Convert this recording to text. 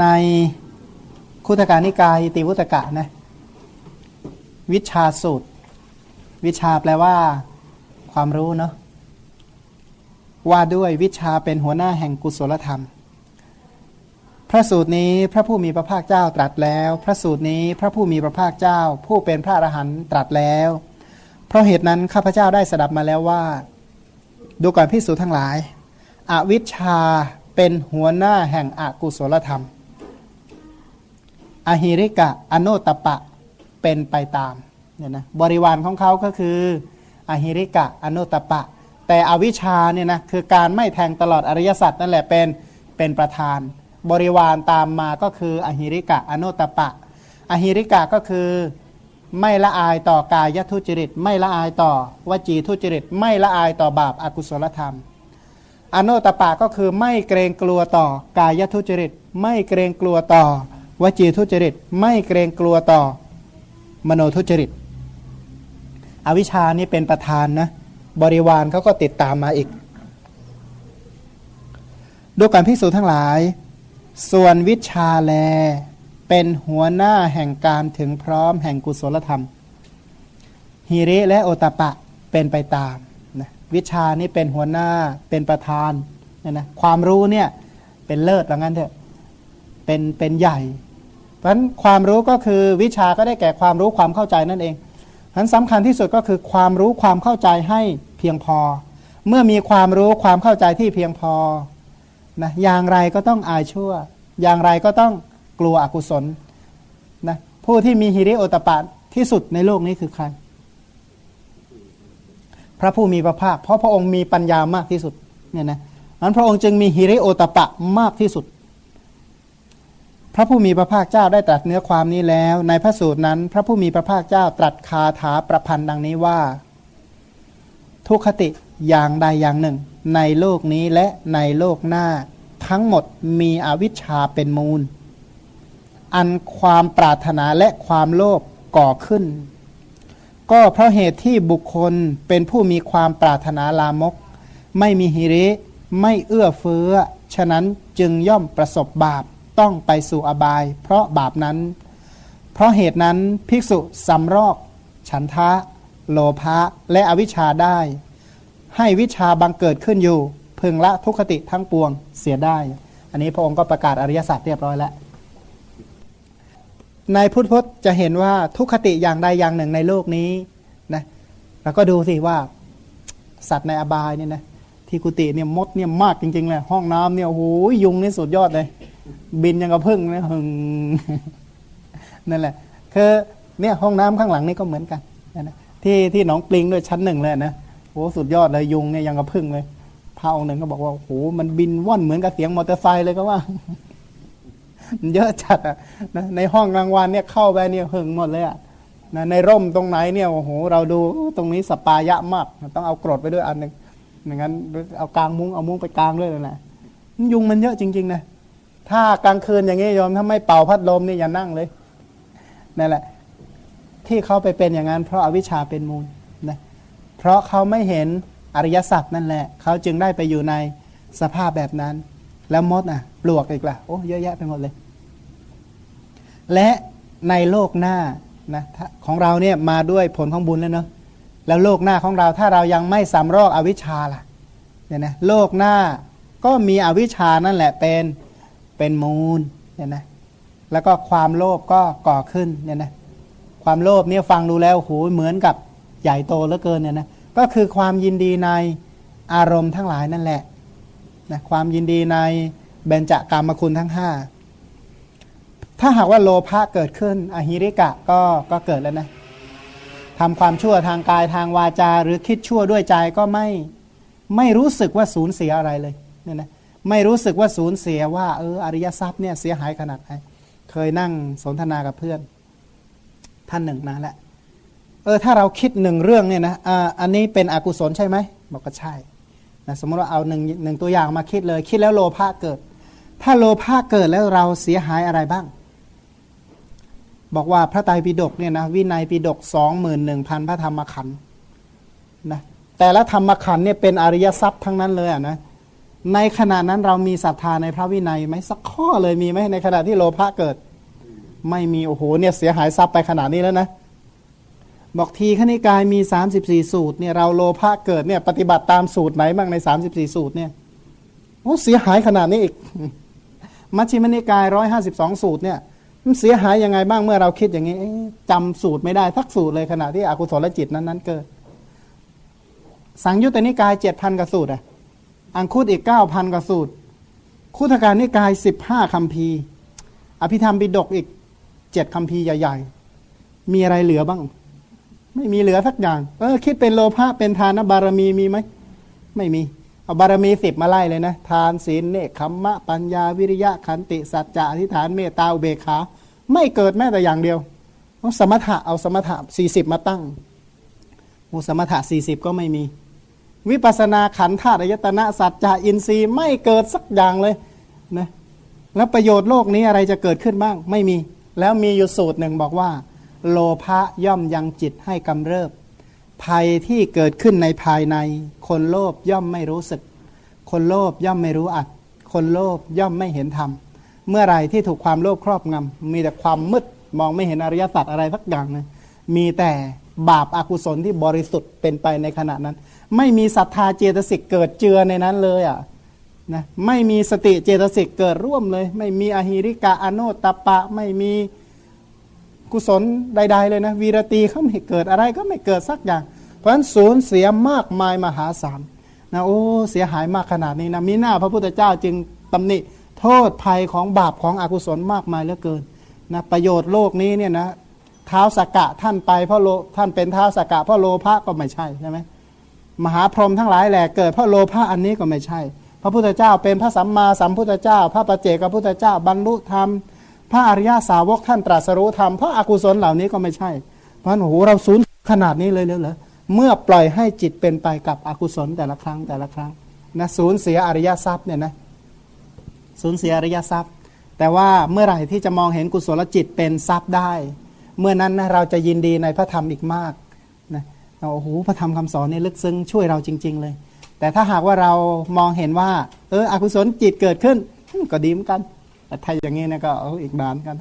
ในคุตการนิกายติวุตกะนะวิชาสูตร วิชาแปลว่า ความรู้เนาะว่าด้วยวิชาเป็นหัวหน้าแห่งกุศลธรรม พระสูตรนี้พระผู้มีพระภาคเจ้าตรัสแล้ว พระสูตรนี้พระผู้มีพระภาคเจ้า ผู้เป็นพระอรหันต์ตรัสแล้ว เพราะเหตุนั้นข้าพเจ้าได้สดับมาแล้วว่า ดูก่อนพิสูจน์ทั้งหลาย อวิชชาเป็นหัวหน้าแห่งอกุศลธรรม อหิริกะ อโนตปะเป็นไปตามเนี่ยนะบริวารของเขาก็คืออหิริกะ อโนตปะ แต่อวิชชาเนี่ยนะคือการไม่แทงตลอดอริยสัจนั่นแหละเป็นเป็นประธาน บริวารตามมาก็คืออหิริกะ อโนตปะ อหิริกะก็คือไม่ละอายต่อกายทุจริต ไม่ละอายต่อวจีทุจริต ไม่ละอายต่อบาปอากุศลธรรม อโนตปะก็คือไม่เกรงกลัวต่อกายทุจริต ไม่เกรงกลัวต่อ วจีทุจริต ไม่เกรงกลัวต่อมโนทุจริต อวิชานี่เป็นประธานนะบริวารเขาก็ติดตามมาอีกดูการพิสูจน์ทั้งหลาย ส่วนวิชาแล เป็นหัวหน้าแห่งการถึงพร้อมแห่งกุศลธรรมฮิริและโอตปะเป็นไปตามนะวิชานี่เป็นหัวหน้าเป็นประธานเนี่ยนะความรู้เนี่ยเป็นเลิศว่างั้นเถอะเป็นเป็นใหญ่ เพราะฉะนั้นความรู้ก็คือวิชาก็ได้แก่ความรู้ความเข้าใจนั่นเองเพราะฉะนั้นสำคัญที่สุดก็คือความรู้ความเข้าใจให้เพียงพอ เมื่อมีความรู้ความเข้าใจที่เพียงพอนะอย่างไรก็ต้องอายชั่ว อย่างไรก็ต้องกลัวอกุศลนะผู้ที่มีฮิริโอตปะที่สุดในโลกนี้คือใคร พระผู้มีพระภาค เพราะพระองค์มีปัญญามากที่สุดเนี่ยนะนั้นพระองค์จึงมีฮิริโอตปะมากที่สุด พระผู้มีพระภาคเจ้าได้ตรัสเนื้อความนี้แล้ว ในพระสูตรนั้น พระผู้มีพระภาคเจ้าตรัสคาถาประพันธ์ดังนี้ว่า ทุกขติอย่างใดอย่างหนึ่ง ในโลกนี้และในโลกหน้า ทั้งหมดมีอวิชชาเป็นมูล อันความปรารถนาและความโลภก่อขึ้น ก็เพราะเหตุที่บุคคลเป็นผู้มีความปรารถนาลามก ไม่มีหิริไม่เอื้อเฟื้อ ฉะนั้นจึงย่อมประสบบาป ต้องไปสู่อบาย เพราะบาปนั้น เพราะเหตุนั้นภิกษุสำรอก ฉันทะ โลภะและอวิชชาได้ ให้วิชาบังเกิดขึ้นอยู่ พึงละทุกขติทั้งปวงเสียได้ อันนี้พระองค์ก็ประกาศอริยสัจเรียบร้อยแล้วในพุทธพจน์จะเห็นว่าทุกขติอย่างใดอย่างหนึ่งในโลกนี้นะแล้วก็ดูสิว่าสัตว์ในอบายเนี่ยนะที่กุฏิเนี่ยมดเนี่ยมากจริงๆเลยห้องน้ำเนี่ยโอ้โหยุงนี่สุดยอดเลย บินยังกระพึ่งนะหึงนั่นแหละ คือเนี่ยห้องน้ำข้างหลังนี่ก็เหมือนกันนะที่ที่หนองปลิงด้วยชั้นหนึ่งเลยนะโอ้สุดยอดเลยยุงเนี่ยยังกระพึ่งเลยพระองค์หนึ่งก็บอกว่าโอ้โหมันบินว่อนเหมือนกับเสียงมอเตอร์ไซค์เลยก็ว่ามันเยอะจัดอะนะในห้องรางวัลเนี่ยเข้าไปเนี่ยหึงหมดเลยอะนะในร่มตรงไหนเนี่ยโอ้โหเราดูตรงนี้สปายะมากต้องเอากรดไปด้วยอันหนึ่งไม่งั้นเอากลางมุ้งเอามุ้งไปกลางด้วยเลยนะยุงมันเยอะจริงๆนะ ถ้ากลางคืนอย่างนี้โยมถ้าไม่เป่าพัดลมนี่อย่านั่งเลยนั่นแหละ ที่เขาไปเป็นอย่างนั้น เพราะอาวิชชาเป็นมูลนะเพราะเขาไม่เห็นอริยสัจนั่นแหละ เขาจึงได้ไปอยู่ในสภาพแบบนั้น แล้วมดอะ ปลวกอีกล่ะโอ้เยอะแยะไปหมดเลย และในโลกหน้านะของเราเนี่ยมาด้วยผลของบุญแล้วเนาะแล้วโลกหน้าของเราถ้าเรายังไม่สำรอกอวิชชาล่ะเนี่ยนะโลกหน้าก็มีอวิชชานั่นแหละเป็น เป็นมูลเนี่ยนะแล้วก็ความโลภก็ก่อขึ้นเนี่ยนะความโลภเนี่ยฟังดูแล้วโหเหมือนกับใหญ่โตเหลือเกินเนี่ยนะก็คือความยินดีในอารมณ์ทั้งหลายนั่นแหละนะความยินดีในเบญจากามคุณทั้งห้าถ้าหากว่าโลภะเกิดขึ้น อหิริกะก็ก็เกิดแล้วนะทำความชั่วทางกายทางวาจา หรือคิดชั่วด้วยใจก็ไม่ไม่รู้สึกว่าสูญเสียอะไรเลยเนี่ยนะ ไม่รู้สึกว่าสูญเสียว่าเอออริยทรัพย์เนี่ยเสียหายขนาดไหนเคยนั่งสนทนากับเพื่อน ท่านหนึ่งนะแหละเออถ้าเราคิดหนึ่งเรื่องเนี่ยนะอ่าอันนี้เป็นอกุศลใช่ไหมบอกก็ใช่นะสมมติว่าเอาหนึ่งหนึ่งตัวอย่างมาคิดเลย คิดแล้วโลภะเกิด ถ้าโลภะเกิดแล้วเราเสียหายอะไรบ้าง บอกว่าพระไตรปิฎกเนี่ยนะวินัยปิฎกสองหมื่นหนึ่งพันพระธรรมขันธ์นะแต่ละธรรมขันธ์เนี่ยเป็นอริยทรัพย์ทั้งนั้นเลยอะนะ ในขณะนั้นเรามีศรัทธาในพระวินัยไหมสักข้อเลยมีไหมในขณะที่โลภะเกิด ไม่มีโอ้โหเนี่ยเสียหายทรัพย์ไปขนาดนี้แล้วนะบอกทีขณิกายมี 34 สูตรเนี่ยเราโลภะเกิดเนี่ยปฏิบัติตามสูตรไหนบ้างใน 34 สูตรเนี่ยโอ้เสียหายขนาดนี้อีก มัชฌิมนิกายร้อยห้าสิบสองสูตรเนี่ยมันเสียหายยังไงบ้างเมื่อเราคิดอย่างนี้เอ๊ะจำสูตรไม่ได้ทักสูตรเลยขณะที่อกุศลจิตนั้นนั้นเกิด สังยุตตนิกายเจ็ดพันกสูตรอะ อังคุตอีกเก้าพันกว่าสูตร คุถการนิกายสิบห้าคำพีร์ อภิธรรมบิดกอีกเจ็ดคำพีร์ใหญ่ ๆ มีอะไรเหลือบ้าง ไม่มีเหลือสักอย่าง เออคิดเป็นโลภะเป็นทานบารมีมีไหม ไม่มี เอาบารมีสิบมาไล่เลยนะ ทานศีลเนคขมมะ ปัญญาวิริยะขันติ สัจจะอธิษฐานเมตตาอุเบกขา ไม่เกิดแม้แต่อย่างเดียวเอาสมถะเอาสมถะสี่สิบมาตั้งโอสมถะสี่สิบก็ไม่มี วิปัสนาขันธ์ธาตุอายตนะสัจจะอินทรีย์ไม่เกิดสักอย่างเลยนะแล้วประโยชน์โลกนี้อะไรจะเกิดขึ้นบ้าง ไม่มี แล้วมีอยู่สูตรหนึ่งบอกว่า โลภะย่อมยังจิตให้กำเริบ ภัยที่เกิดขึ้นในภายใน คนโลภย่อมไม่รู้สึก คนโลภย่อมไม่รู้อัด คนโลภย่อมไม่เห็นธรรมเมื่อไรที่ถูกความโลภครอบงำมีแต่ความมืดมองไม่เห็นอริยสัจอะไรสักอย่างเลยมีแต่ บาปอากุศลที่บริสุทธิ์เป็นไปในขณะนั้น ไม่มีศรัทธาเจตสิกเกิดเจือในนั้นเลยอะนะไม่มีสติเจตสิกเกิดร่วมเลย ไม่มีอหิริกาอโนตตปปะ ไม่มีกุศลใด ๆ เลยนะ วีรตีเขาไม่เกิดอะไรก็ไม่เกิดสักอย่าง เพราะฉะนั้นสูญเสียมากมายมหาศาลนะโอ้เสียหายมากขนาดนี้นะมีหน้าพระพุทธเจ้าจึงตำหนิโทษภัยของบาปของอกุศลมากมายเหลือเกินนะประโยชน์โลกนี้เนี่ยนะ เท้าสกกะท่านไปเพราะโลท่านเป็นเท้าสกกะเพราะโลภะก็ไม่ใช่ใช่ไหมมหาพรหมทั้งหลายแหละเกิดเพราะโลภะอันนี้ก็ไม่ใช่ พระพุทธเจ้าเป็นพระสัมมาสัมพุทธเจ้า พระปัจเจกพระพุทธเจ้าบรรลุธรรม พระอริยสาวกท่านตรัสรู้ธรรมเพราะอากุศลเหล่านี้ก็ไม่ใช่ เพราะโอ้โหเราสูญขนาดนี้เลยเหรอเมื่อปล่อยให้จิตเป็นไปกับอกุศลแต่ละครั้งแต่ละครั้งนะสูญเสียอริยทรัพย์เนี่ยนะสูญเสียอริยทรัพย์ แต่ว่าเมื่อไหร่ที่จะมองเห็นกุศลจิตเป็นทรัพย์ได้ เมื่อนั้นนะเราจะยินดีในพระธรรมอีกมากนะโอ้โหพระธรรมคำสอนนี่ลึกซึ้งช่วยเราจริง ๆ เลย แต่ถ้าหากว่าเรามองเห็นว่า เอออกุศลจิตเกิดขึ้นก็ดีเหมือนกันแต่ถ้าอย่างนี้นะก็เอาอีกบานกัน